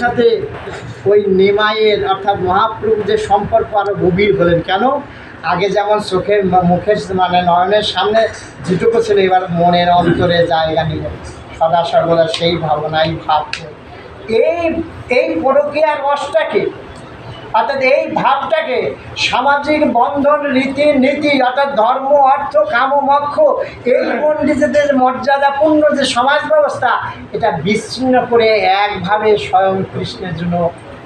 সাথে ওই নিমাইয়ের অর্থাৎ মহাপ্রভু যে সম্পর্ক আরও গভীর হলেন। কেন? আগে যেমন চোখের মুখের মানে নয়নের সামনে যেটুকু ছিল, এবার মনের অন্তরে জায়গা নিল। সদা সর্বদা সেই ভাবনাই ভাবছে। এই এই পরকীয়ার রসটাকে অর্থাৎ এই ভাবটাকে সামাজিক বন্ধন রীতি নীতি অর্থাৎ ধর্ম, অর্থ, কাম মক্ষ, এই পণ্ডিতদের মর্যাদাপূর্ণ যে সমাজ ব্যবস্থা, এটা বিচ্ছিন্ন করে একভাবে স্বয়ং কৃষ্ণের জন্য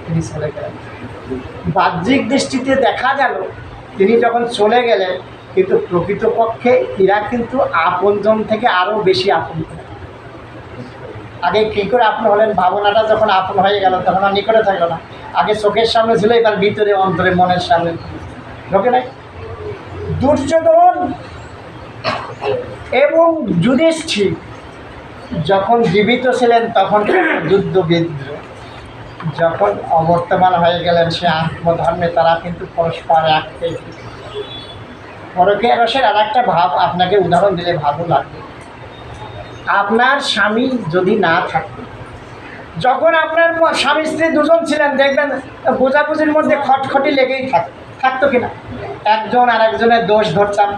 তিনি চলে গেলেন। বাহ্যিক দৃষ্টিতে দেখা গেল, তিনি যখন চলে গেলেন, কিন্তু প্রকৃতপক্ষে এরা কিন্তু আপনজন থেকে আরও বেশি আপন। আগে কী করে আপন হলেন? ভাবনাটা যখন আপন হয়ে গেল, তখন আর নিকটে থাকল না। আগে চোখের সামনে ছিল এবার ভিতরে, অন্তরে, মনের সামনে। ঢোকে নাই? দুর্যোধন এবং যুধিষ্ঠির যখন জীবিত ছিলেন, তখন যুদ্ধ বিদ্রোহ যখন অবর্তমান হয়ে গেলেন, সে আত্মধর্মে, তারা কিন্তু পরস্পর এক গেছে। পরকীয়া রসের আর একটা ভাব, আপনাকে উদাহরণ দিলে ভালো লাগবে। আপনার স্বামী যদি না থাকে যখন আপনার স্বামী স্ত্রী দুজন ছিলেন, দেখবেন বোঝাবুঝির মধ্যে খটখটি লেগেই থাক থাকতো কিনা? একজন আর একজনের দোষ ধরতাম।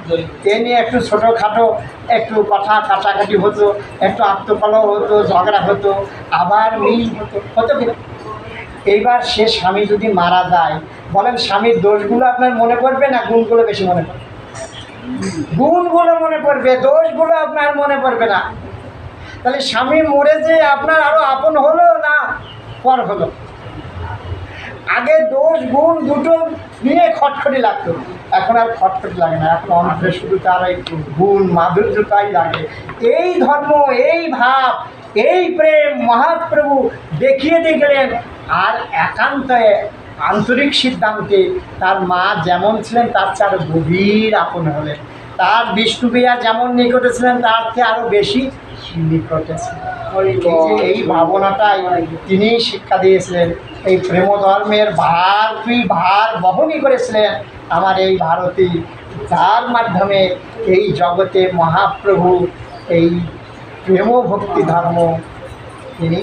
এ নিয়ে একটু ছোটোখাটো, একটু কথা কাটাকাটি হতো, একটু আত্মকলহ হতো, ঝগড়া হতো, আবার মিল হতো। হতো কিনা? এইবার সে স্বামী যদি মারা যায়, বলেন স্বামীর দোষগুলো আপনার মনে পড়বে না গুণগুলো বেশি মনে পড়বে? গুণগুলো মনে পড়বে, দোষগুলো আপনার মনে পড়বে না। তাহলে স্বামী মরে যে আপনার আরও আপন হলো না পর হলো? আগে দোষ, গুণ দুটো নিয়ে খটখটি লাগতো। এখন আর খটখটি লাগে না, এখন অন্তরে শুধু তার এই গুণ, মাধুর্যতাই লাগে। এই ধর্ম, এই ভাব, এই প্রেম মহাপ্রভু দেখিয়ে দিয়ে গেলেন। আর একান্তে, আন্তরিক সিদ্ধান্তে তার মা যেমন ছিলেন, তার চেয়ে আরও গভীর আপন হলেন। তার বিষ্ণুপ্রিয়া যেমন নিকটে ছিলেন তার থেকে আরও বেশি নিকটে ছিলেন। এই ভাবনাটাই তিনি শিক্ষা দিয়েছিলেন। এই প্রেম ধর্মের ভার তুই ভার বহনই করেছিলেন আমার এই ভারতী। যার মাধ্যমে এই জগতে মহাপ্রভু এই প্রেম ভক্তি ধর্ম তিনি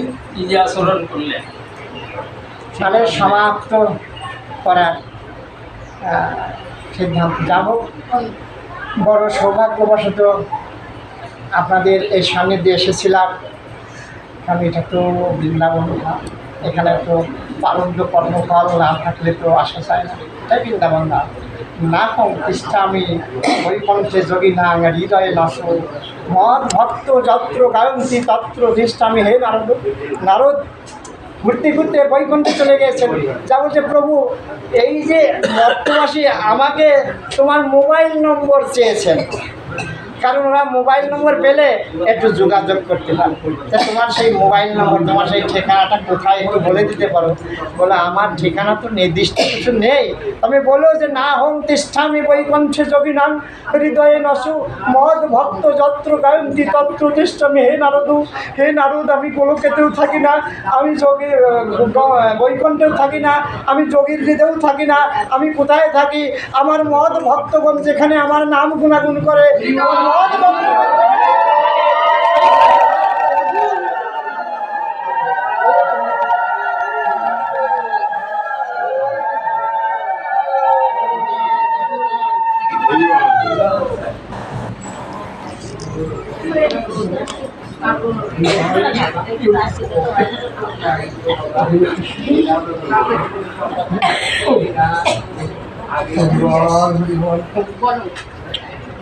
আচরণ করলেন। তাহলে সমাপ্ত করার সিদ্ধান্ত। যাব বড় সৌভাগ্যবশত আপনাদের এই সান্নিধ্যে এসেছিলাম। কারণ এটা তো বৃন্দাবন ধাম। এখানে তো পারণ্য কর্মফল না থাকলে তো আসা যায় না। তাই বৃন্দাবন না। না কম পৃষ্ঠা আমি বৈকণ্ঠে যোগী না, হৃদয়ে নাশ। মদ ভক্ত যত্র গায়ন্তী তত্র দৃষ্টামি হে নারদ। নারদ ঘুরতে ঘুরতে বৈকুণ্ঠে চলে গেছেন। যা বলছে, প্রভু, এই যে মর্তবাসী আমাকে তোমার মোবাইল নম্বর চেয়েছেন। কারণ ওরা মোবাইল নম্বর পেলে একটু যোগাযোগ করতে পারে তোমার সেই মোবাইল নম্বর, তোমার সেই ঠিকানাটা কোথায় একটু বলে দিতে পারো। বলে, আমার ঠিকানা তো নির্দিষ্ট কিছু নেই। তুমি বলো যে, না হোম তিষ্ঠামি বৈকণ্ঠে যোগী নাম হৃদয়ে নসু মদ ভক্ত যত্র গায়ন্তী তত্র তিষ্ঠামি। হে নারদু, হে নারদ, আমি গোলকেতেও থাকি না, আমি যোগী বৈকণ্ঠেও থাকি না, আমি যোগীর হৃদয়েও থাকি না, আমি কোথায় থাকি? আমার মদ ভক্তগণ যেখানে আমার নাম গুণাগুণ করে আমার মদ ভক্তগণ